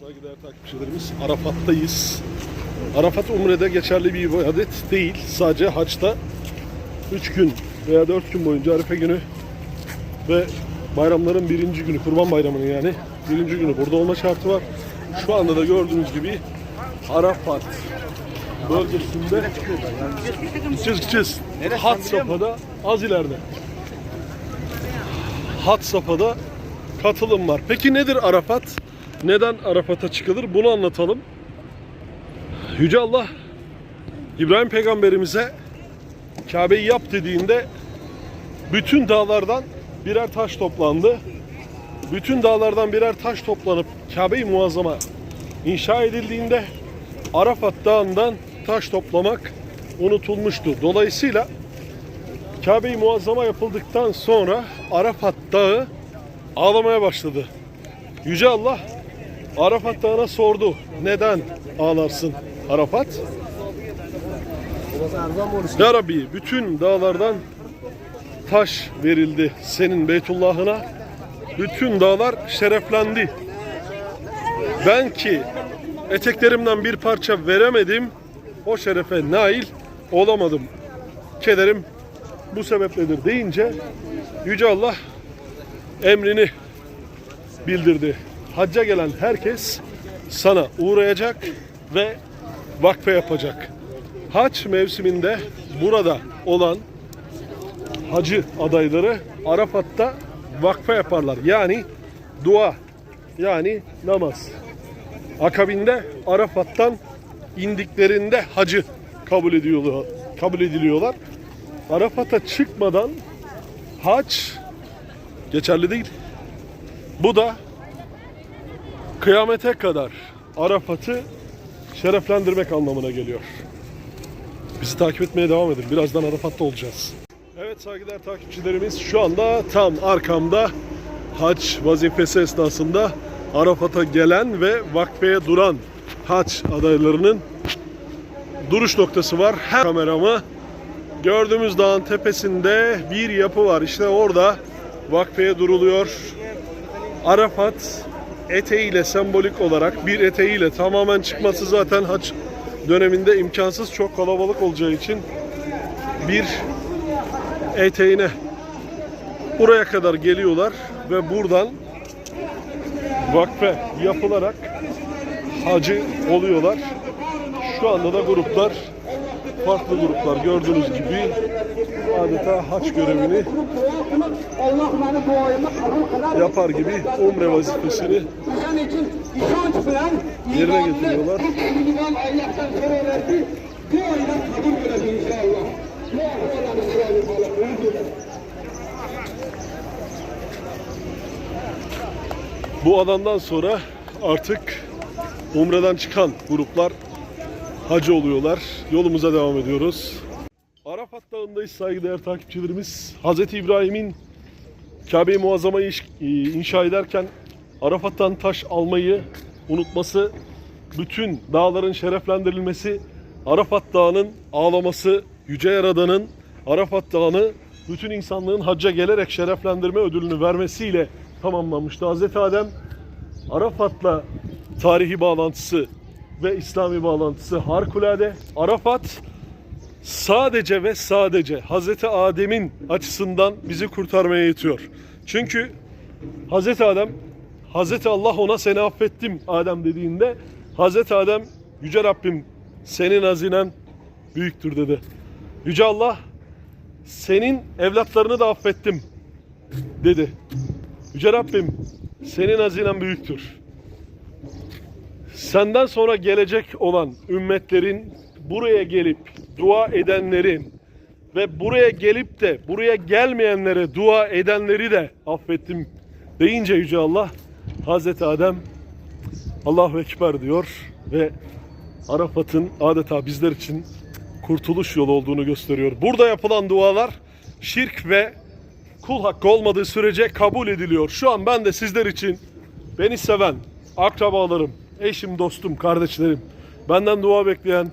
Saygıdeğer takipçilerimiz Arafat'tayız. Arafat Umre'de geçerli bir ibadet değil. Sadece haçta 3 gün veya 4 gün boyunca Arife günü ve bayramların birinci günü, Kurban Bayramı'nın yani birinci günü burada olma şartı var. Şu anda da gördüğünüz gibi Arafat bölgesinde gideceğiz gideceğiz. Hat Safha'da az ileride. Hat Safha'da katılım var. Peki nedir Arafat? Neden Arafat'a çıkılır? Bunu anlatalım. Yüce Allah İbrahim peygamberimize Kabe'yi yap dediğinde bütün dağlardan birer taş toplandı. Bütün dağlardan birer taş toplanıp Kabe-i Muazzama inşa edildiğinde Arafat Dağı'ndan taş toplamak unutulmuştu. Dolayısıyla Kabe-i Muazzama yapıldıktan sonra Arafat Dağı ağlamaya başladı. Yüce Allah Arafat Dağı'na sordu. Neden ağlarsın Arafat? Ya Rabbi bütün dağlardan taş verildi senin Beytullah'ına. Bütün dağlar şereflendi. Ben ki eteklerimden bir parça veremedim. O şerefe nail olamadım. Kederim bu sebepledir deyince Yüce Allah emrini bildirdi. Hacca gelen herkes sana uğrayacak ve vakfe yapacak. Hac mevsiminde burada olan hacı adayları Arafat'ta vakfe yaparlar. Yani dua, yani namaz. Akabinde Arafat'tan indiklerinde hacı kabul ediyorlar. Kabul ediliyorlar. Arafat'a çıkmadan hac geçerli değil. Bu da kıyamete kadar Arafat'ı şereflendirmek anlamına geliyor. Bizi takip etmeye devam edin. Birazdan Arafat'ta olacağız. Evet saygıdeğer takipçilerimiz şu anda tam arkamda hac vazifesi esnasında Arafat'a gelen ve vakfeye duran hac adaylarının duruş noktası var. Her kameramı gördüğümüz dağın tepesinde bir yapı var. İşte orada vakfeye duruluyor. Arafat eteğiyle sembolik olarak bir eteğiyle tamamen çıkması zaten haç döneminde imkansız çok kalabalık olacağı için bir eteğine buraya kadar geliyorlar ve buradan vakfe yapılarak hacı oluyorlar. Şu anda da gruplar farklı gruplar gördüğünüz gibi adeta haç görevini yapar gibi umre vazifesini Yerine getiriyorlar. Bu alandan sonra artık Umre'den çıkan gruplar hacı oluyorlar. Yolumuza devam ediyoruz. Dağı'ndayız saygıdeğer takipçilerimiz. Hz. İbrahim'in Kabe-i Muazzama'yı e, inşa ederken Arafat'tan taş almayı unutması, bütün dağların şereflendirilmesi, Arafat Dağı'nın ağlaması, Yüce Yaradan'ın Arafat Dağı'nı bütün insanlığın hacca gelerek şereflendirme ödülünü vermesiyle tamamlanmıştı. Hz. Adem Arafat'la tarihi bağlantısı ve İslami bağlantısı harikulade. Arafat sadece ve sadece Hazreti Adem'in açısından bizi kurtarmaya yetiyor. Çünkü Hazreti Adem, Hazreti Allah ona seni affettim Adem dediğinde Hazreti Adem Yüce Rabbim senin hazinen büyüktür dedi. Yüce Allah senin evlatlarını da affettim dedi. Yüce Rabbim senin hazinen büyüktür. Senden sonra gelecek olan ümmetlerin buraya gelip dua edenlerin ve buraya gelip de buraya gelmeyenlere dua edenleri de affettim deyince Yüce Allah Hazreti Adem Allahu Ekber diyor ve Arafat'ın adeta bizler için kurtuluş yolu olduğunu gösteriyor. Burada yapılan dualar şirk ve kul hakkı olmadığı sürece kabul ediliyor. Şu an ben de sizler için beni seven akrabalarım, eşim, dostum, kardeşlerim, benden dua bekleyen,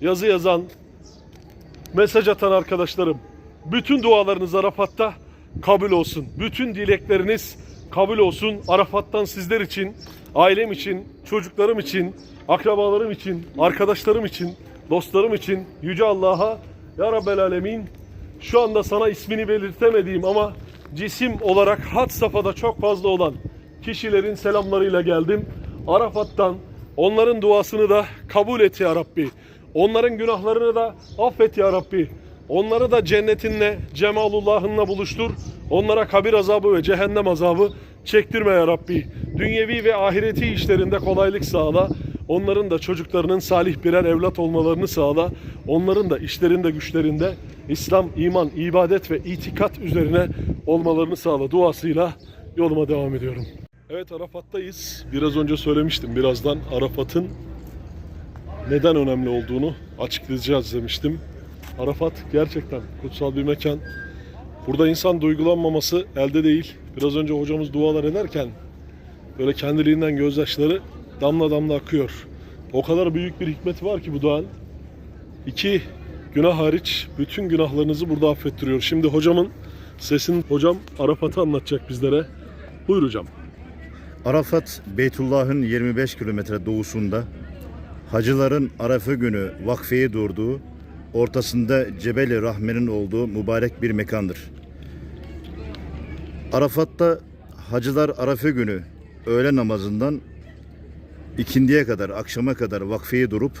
yazı yazan, mesaj atan arkadaşlarım, bütün dualarınız Arafat'ta kabul olsun. Bütün dilekleriniz kabul olsun. Arafat'tan sizler için, ailem için, çocuklarım için, akrabalarım için, arkadaşlarım için, dostlarım için Yüce Allah'a Ya Rabbel Alemin şu anda sana ismini belirtemediğim ama cisim olarak had safhada çok fazla olan kişilerin selamlarıyla geldim. Arafat'tan onların duasını da kabul et ya Rabbi. Onların günahlarını da affet ya Rabbi. Onları da cennetinle, cemalullahınla buluştur. Onlara kabir azabı ve cehennem azabı çektirme ya Rabbi. Dünyevi ve ahireti işlerinde kolaylık sağla. Onların da çocuklarının salih birer evlat olmalarını sağla. Onların da işlerinde güçlerinde İslam, iman, ibadet ve itikat üzerine olmalarını sağla duasıyla yoluma devam ediyorum. Evet Arafat'tayız. Biraz önce söylemiştim. Birazdan Arafat'ın neden önemli olduğunu açıklayacağız demiştim. Arafat gerçekten kutsal bir mekan. Burada insan duygulanmaması elde değil. Biraz önce hocamız dualar ederken böyle kendiliğinden gözyaşları damla damla akıyor. O kadar büyük bir hikmeti var ki bu duanın. İki günah hariç bütün günahlarınızı burada affettiriyor. Şimdi hocamın sesini hocam Arafat'ı anlatacak bizlere. Buyur hocam. Arafat, Beytullah'ın 25 kilometre doğusunda, hacıların Arafa günü vakfeye durduğu, ortasında Cebeli Rahme'nin olduğu mübarek bir mekandır. Arafat'ta hacılar Arafa günü öğle namazından ikindiye kadar, akşama kadar vakfeye durup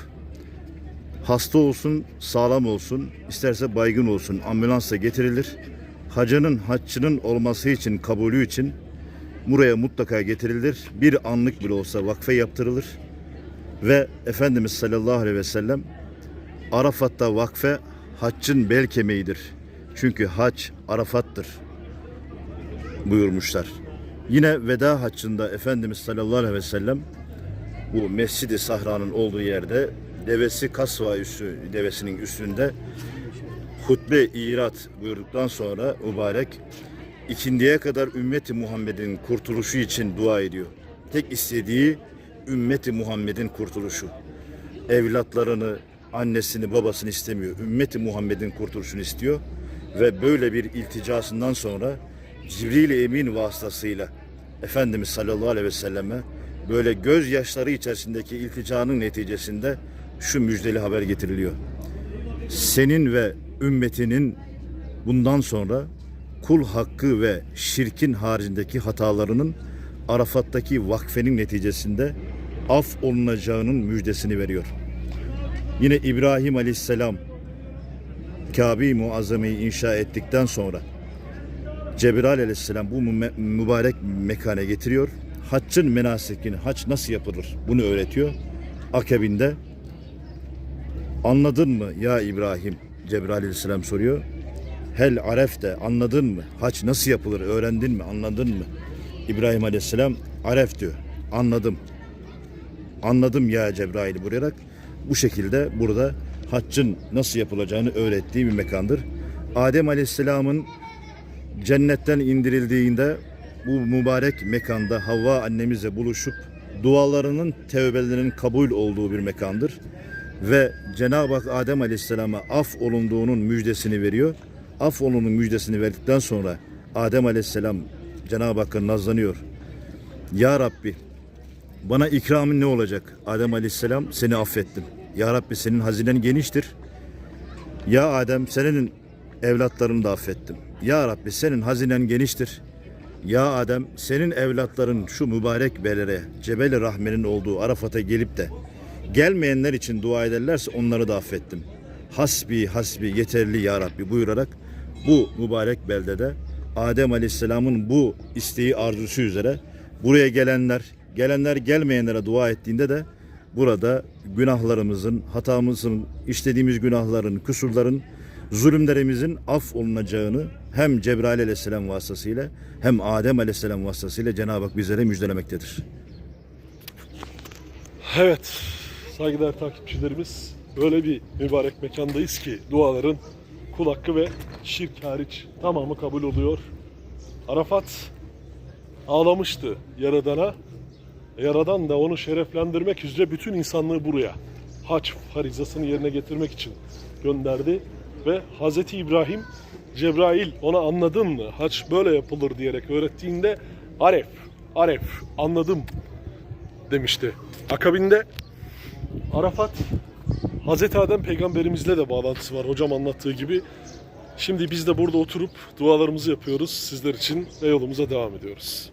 hasta olsun, sağlam olsun, isterse baygın olsun ambulansla getirilir. Hacının, haccının olması için, kabulü için buraya mutlaka getirilir. Bir anlık bile olsa vakfe yaptırılır. Ve Efendimiz sallallahu aleyhi ve sellem Arafat'ta vakfe haccın bel kemiğidir. Çünkü hac Arafat'tır buyurmuşlar. Yine veda haccında Efendimiz sallallahu aleyhi ve sellem bu Mescid-i Sahra'nın olduğu yerde devesi kasva üstü devesinin üstünde hutbe irat buyurduktan sonra mübarek ikindiye kadar ümmeti Muhammed'in kurtuluşu için dua ediyor. Tek istediği ümmeti Muhammed'in kurtuluşu. Evlatlarını, annesini, babasını istemiyor. Ümmeti Muhammed'in kurtuluşunu istiyor. Ve böyle bir ilticasından sonra Cibril Emin vasıtasıyla Efendimiz sallallahu aleyhi ve selleme böyle gözyaşları içerisindeki ilticanın neticesinde şu müjdeli haber getiriliyor. Senin ve ümmetinin bundan sonra kul hakkı ve şirkin haricindeki hatalarının Arafat'taki vakfenin neticesinde af olunacağının müjdesini veriyor. Yine İbrahim Aleyhisselam Kabe-i Muazzame'yi inşa ettikten sonra Cebrail Aleyhisselam bu mü- mübarek mekane getiriyor. Haccın menasikini, hac nasıl yapılır bunu öğretiyor. Akabinde anladın mı ya İbrahim? Cebrail Aleyhisselam soruyor. Hel arefte anladın mı? Hac nasıl yapılır öğrendin mi anladın mı? İbrahim Aleyhisselam aref diyor. Anladım. Anladım ya Cebrail buyurarak bu şekilde burada haccın nasıl yapılacağını öğrettiği bir mekandır. Adem Aleyhisselam'ın cennetten indirildiğinde bu mübarek mekanda Havva annemizle buluşup dualarının, tevbelerinin kabul olduğu bir mekandır. Ve Cenab-ı Hak Adem Aleyhisselam'a af olunduğunun müjdesini veriyor. Af olunun müjdesini verdikten sonra Adem Aleyhisselam Cenab-ı Hakk'a nazlanıyor. Ya Rabbi bana ikramın ne olacak? Adem Aleyhisselam seni affettim. Ya Rabbi senin hazinen geniştir. Ya Adem senin evlatlarını da affettim. Ya Rabbi senin hazinen geniştir. Ya Adem senin evlatların şu mübarek belere Cebel-i Rahme'nin olduğu Arafat'a gelip de gelmeyenler için dua ederlerse onları da affettim. Hasbi hasbi yeterli ya Rabbi buyurarak bu mübarek beldede Adem Aleyhisselam'ın bu isteği arzusu üzere buraya gelenler, gelenler gelmeyenlere dua ettiğinde de burada günahlarımızın, hatamızın, işlediğimiz günahların, kusurların, zulümlerimizin af olunacağını hem Cebrail aleyhisselam vasıtasıyla hem Adem aleyhisselam vasıtasıyla Cenab-ı Hak bizlere müjdelemektedir. Evet, saygıdeğer takipçilerimiz böyle bir mübarek mekandayız ki duaların kul hakkı ve şirk hariç tamamı kabul oluyor. Arafat ağlamıştı Yaradan'a. Yaradan da onu şereflendirmek üzere bütün insanlığı buraya hac farizasını yerine getirmek için gönderdi. Ve Hazreti İbrahim Cebrail ona anladın mı? Hac böyle yapılır diyerek öğrettiğinde Aref, Aref anladım demişti. Akabinde Arafat Hazreti Adem peygamberimizle de bağlantısı var hocam anlattığı gibi. Şimdi biz de burada oturup dualarımızı yapıyoruz sizler için ve yolumuza devam ediyoruz.